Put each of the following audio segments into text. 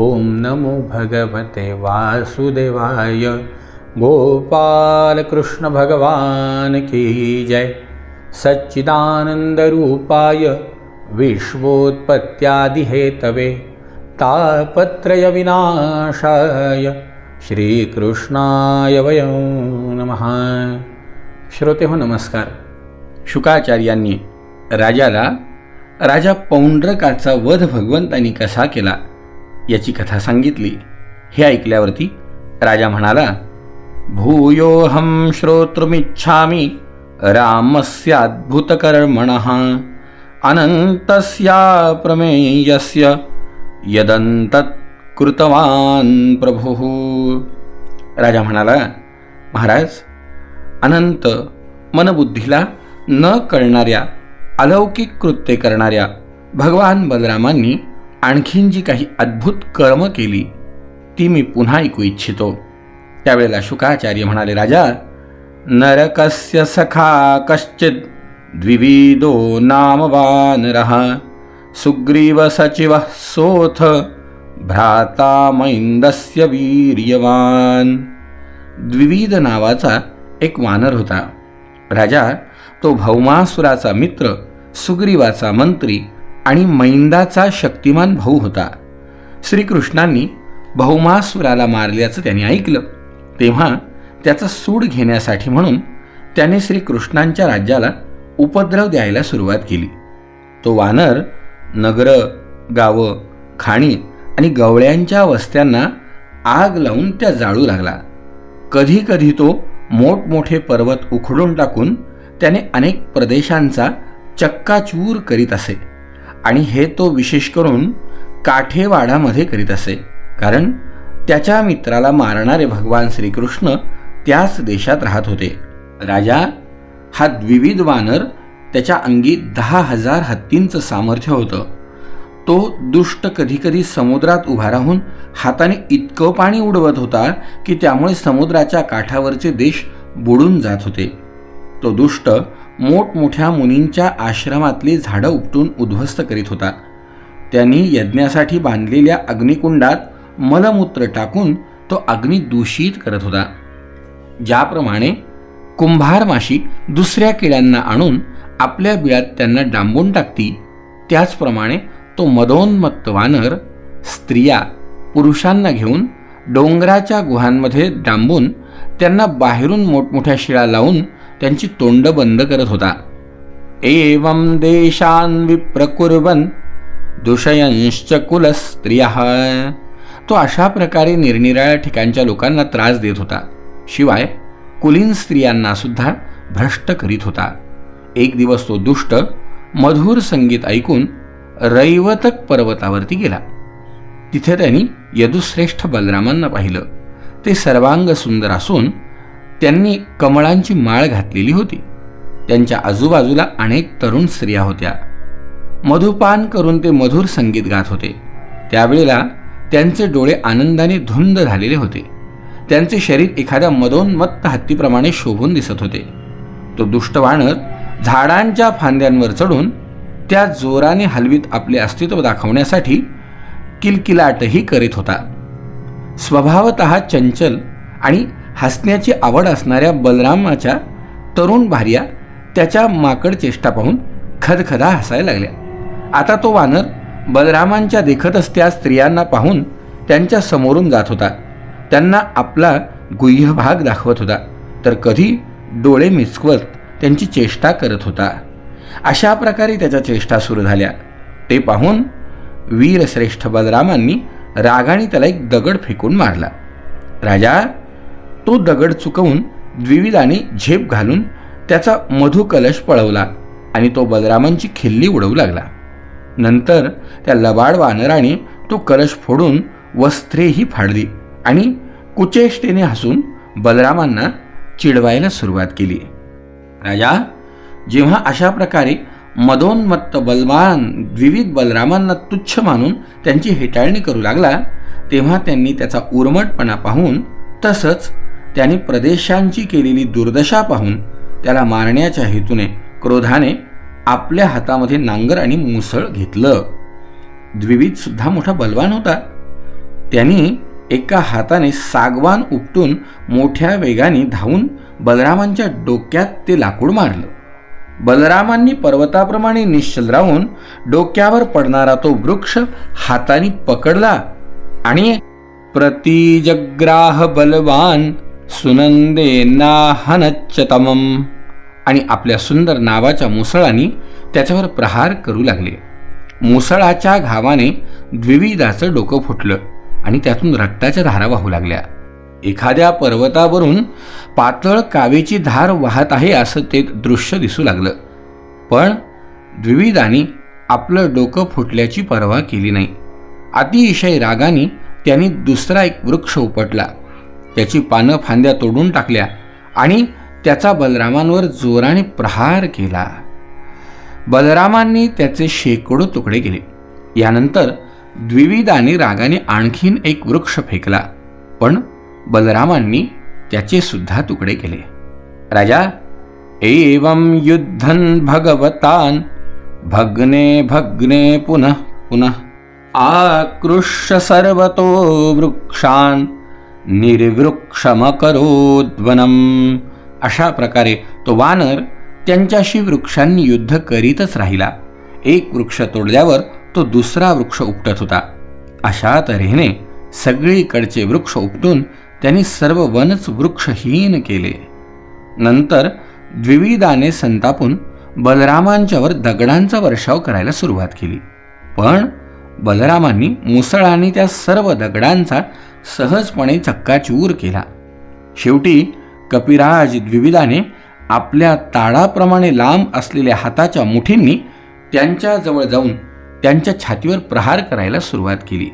ओम नमो भगवते वासुदेवाय। गोपाल कृष्ण भगवान की जय। सच्चिदानन्दरूपाय विश्वोत्पत्त्यादिहेतवे तापत्रयविनाशाय श्रीकृष्णाय वयं नमः। श्रोते हो नमस्कार। शुकाचार्यांनी राजाला राजा पौंड्रकाचा वध भगवंतांनी कसा केला? याची कथा सांगितली. हे ऐकल्यावरती राजा म्हणाला भूयोऽहं श्रोतृमिच्छामि रामस्याद्भुतकर्मणः अनंतस्या प्रमेयस्य यदन्तत् कृतवान् प्रभुः। राजा म्हणाला महाराज अनंत मनबुद्धीला न कळणाऱ्या अलौकिक कृत्ये करणाऱ्या भगवान बलरामांनी आणखीन जी काही अद्भुत कर्म केली ती मी पुन्हा ऐकू इच्छितो. त्यावेळेला शुकाचार्य म्हणाले राजा नरकस्य सखा कश्चित द्विविदो नामवानरः सुग्रीव सचिव सोऽथ भ्राता मैंदस्य वीर्यवान। द्विविद नावाचा एक वानर होता. राजा तो भौमासुराचा मित्र सुग्रीवाचा मंत्री आणि मैंदाचा शक्तिमान भाऊ होता. श्रीकृष्णांनी भौमासुराला मारल्याचं त्याने ऐकलं. तेव्हा त्याचा सूड घेण्यासाठी म्हणून त्याने श्रीकृष्णांच्या राज्याला उपद्रव द्यायला सुरुवात केली. तो वानर नगरं गावं खाणी आणि गवळ्यांच्या वस्त्यांना आग लावून त्या जाळू लागला. कधी कधी तो मोठमोठे पर्वत उखडून टाकून त्याने अनेक प्रदेशांचा चक्काचूर करीत असे. आणि हे तो विशेष करून काठेवाडामध्ये करीत असे. कारण त्याच्या मित्राला मारणारे भगवान श्रीकृष्ण त्याच देशात राहत होते. राजा हा द्विविध वानर त्याच्या अंगी दहा हजार हत्तींचं सामर्थ्य होतं. तो दुष्ट कधीकधी समुद्रात उभा राहून हाताने इतकं पाणी उडवत होता की त्यामुळे समुद्राच्या काठावरचे देश बुडून जात होते. तो दुष्ट मोठमोठ्या मुनींच्या आश्रमातली झाडं उपटून उद्ध्वस्त करीत होता. त्यांनी यज्ञासाठी बांधलेल्या अग्निकुंडात मलमूत्र टाकून तो अग्नी दूषित करत होता. ज्याप्रमाणे कुंभार माशी दुसऱ्या किड्यांना आणून आपल्या बिळात त्यांना डांबून टाकती त्याचप्रमाणे तो मदोन्मत्त वानर स्त्रिया पुरुषांना घेऊन डोंगराच्या गुहांमध्ये डांबून त्यांना बाहेरून मोठमोठ्या शिळा लावून त्यांची तोंड बंद करत होता. एवं देशान विप्रकुर्वन दुषयंश्च कुलस्त्रिया. तो अशा प्रकारे निरनिराळ्या ठिकाणच्या लोकांना त्रास देत होता. शिवाय कुलीन स्त्रियांना सुद्धा भ्रष्ट करीत होता. एक दिवस तो दुष्ट मधुर संगीत ऐकून रैवतक पर्वतावरती गेला. तिथे त्यांनी यदुश्रेष्ठ बलरामांना पाहिलं. ते सर्वांग सुंदर असून त्यांनी कमळांची माळ घातलेली होती. त्यांच्या आजूबाजूला अनेक तरुण स्त्रिया होत्या. मधुपान करून ते मधुर संगीत गात होते. त्यावेळेला त्यांचे डोळे आनंदाने धुंद झालेले होते. त्यांचे शरीर एखाद्या मदोन्मत्त हत्तीप्रमाणे शोभून दिसत होते. तो दुष्ट वानर झाडांच्या फांद्यांवर चढून त्या जोराने हलवीत आपले अस्तित्व दाखवण्यासाठी किलकिलाटही करीत होता. स्वभावत चंचल आणि हसण्याची आवड असणाऱ्या बलरामाच्या तरुण भार्या त्याच्या माकड चेष्टा पाहून खदखदा हसायला लागल्या. आता तो वानर बलरामांच्या देखतच त्या स्त्रियांना पाहून त्यांच्या समोरून जात होता. त्यांना आपला गुह्य भाग दाखवत होता तर कधी डोळे मिचकवत त्यांची चेष्टा करत होता. अशा प्रकारे त्याच्या चेष्टा सुरू झाल्या. ते पाहून वीरश्रेष्ठ बलरामांनी रागाने त्याला एक दगड फेकून मारला. राजा तो दगड चुकवून द्विविधाने झेप घालून त्याचा मधुकलश पळवला आणि तो बलरामांची खिल्ली उडवू लागला. नंतर त्या लबाड वानराने तो कलश फोडून वस्त्रेही फाडली आणि कुचेष्टेने हसून बलरामांना चिडवायला सुरुवात केली. राजा जेव्हा अशा प्रकारे मदोन्मत्त बलवान विविध बलरामांना तुच्छ मानून त्यांची हेटाळणी करू लागला तेव्हा त्यांनी त्याचा उर्मटपणा पाहून तसंच त्यांनी प्रदेशांची केलेली दुर्दशा पाहून त्याला मारण्याच्या हेतूने क्रोधाने आपल्या हातामध्ये नांगर आणि मुसळ घेतलं. द्विविध सुद्धा मोठा बलवान होता. त्यांनी एका हाताने सागवान उपटून मोठ्या वेगाने धावून बलरामांच्या डोक्यात ते लाकूड मारलं. बलरामांनी पर्वताप्रमाणे निश्चल राहून डोक्यावर पडणारा तो वृक्ष हाताने पकडला आणि प्रतिजग्राह बलवान सुनंदेनाहनच्चतमम आणि आपल्या सुंदर नावाच्या मुसळाने त्याच्यावर प्रहार करू लागले. मुसळाच्या घावाने द्विविधाचं डोकं फुटलं आणि त्यातून रक्ताच्या धारा वाहू लागल्या. एखाद्या पर्वतावरून पातळ कावेची धार वाहत आहे असं ते दृश्य दिसू लागलं. पण द्विविधाने आपलं डोकं फुटल्याची पर्वा केली नाही. अतिशय रागाने त्यांनी दुसरा एक वृक्ष उपटला. त्याची पानं फांद्या तोडून टाकल्या आणि त्याचा बलरामांवर जोराने प्रहार केला. बलरामांनी त्याचे शेकडो तुकडे केले. यानंतर द्विविधाने रागाने आणखीन एक वृक्ष फेकला. पण बलरामांनी त्याचे सुद्धा तुकडे केले. राजा एवं युद्धन भगवतान भग्ने भग्ने पुनः पुनः आकृष्य सर्वतो वृक्षान निर्वृक्षमकरोद्वनम अशा प्रकारे तो वानर त्यांच्याशी वृक्षांनी युद्ध करीतच राहिला. एक वृक्ष तोडल्यावर तो दुसरा वृक्ष उपटत होता. अशा तऱ्हेने सगळीकडचे वृक्ष उपटून त्यांनी सर्व वनच वृक्षहीन केले. नंतर द्विविधाने संतापून बलरामांच्यावर दगडांचा वर्षाव करायला सुरुवात केली. पण बलरामांनी मुसळाने त्या सर्व दगडांचा सहजपणे चक्काचूर केला. शेवटी कपिराज द्विविधाने आपल्या ताडाप्रमाणे लांब असलेल्या हाताच्या मुठींनी त्यांच्याजवळ जाऊन त्यांच्या छातीवर प्रहार करायला सुरुवात केली.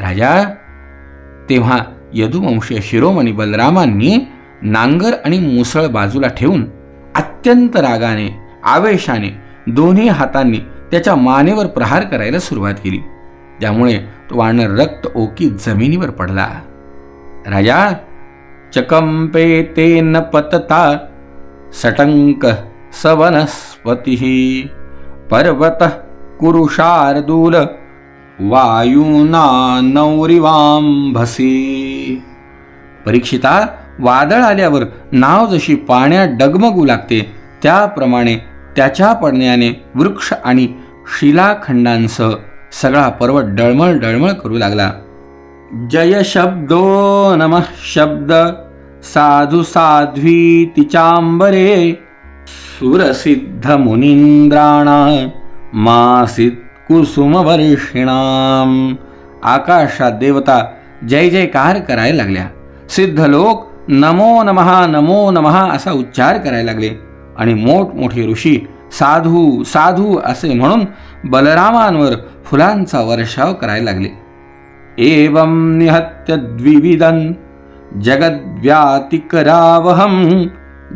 राजा तेव्हा यदुवंशीय शिरोमणी बलरामांनी नांगर आणि मुसळ बाजूला ठेवून अत्यंत रागाने आवेशाने दोन्ही हातांनी त्याच्या मानेवर प्रहार करायला सुरुवात केली. त्यामुळे तो वानर रक्त ओकी जमिनीवर पडला. राजा चकंपे ते न पतता सटंक सवनस्पती पर्वत कुरुषार्दूल वायुना नौरिवांभसी. परीक्षिता वादळ आल्यावर नाव जशी पाण्यात डगमगू लागते त्याप्रमाणे त्याच्या पडण्याने वृक्ष आणि शिलाखंडांसह सगळा पर्वत डळमळ डळमळ करू लागला. जय शब्दो नम शब्द साधू साध्वी तिचांबरे सुरसिद्ध मुनिंद्राणा मासित कुसुमवर्षिणाम आकाशात देवता जय जयकार करायला लागल्या. सिद्ध लोक नमो नमहा नमो नमहा असा उच्चार करायला लागले. आणि मोठमोठे ऋषी साधू साधू असे म्हणून बलरामांवर फुलांचा वर्षाव करायला लागले. एवं निहत्य द्विविदन जगद्व्यातिकरावहम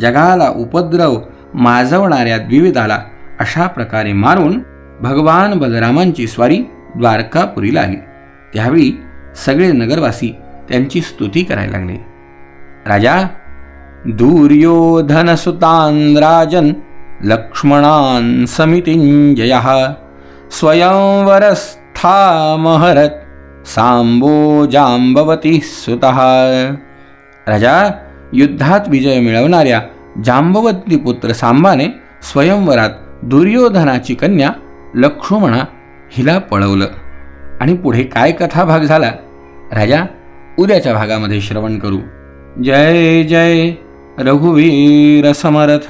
जगाला उपद्रव माजवणाऱ्या द्विविधाला अशा प्रकारे मारून भगवान बलरामांची स्वारी द्वारकापुरीला आली त्यावेळी सगळे नगरवासी त्यांची स्तुती करायला लागले. राजा दुर्योधनसुतान राजन् लक्ष्मणान् समितिंजय स्वयंवरस्थामहरत सांबो जांबवती सुतः। राजा युद्धात विजय मिळवणाऱ्या जांबवती पुत्र सांबाने स्वयंवरात दुर्योधनाची कन्या लक्ष्मणा हिला पळवलं. आणि पुढे काय कथा भाग झाला? राजा उद्याच्या भागामध्ये श्रवण करू. जय जय! रघुवीर समर्थ।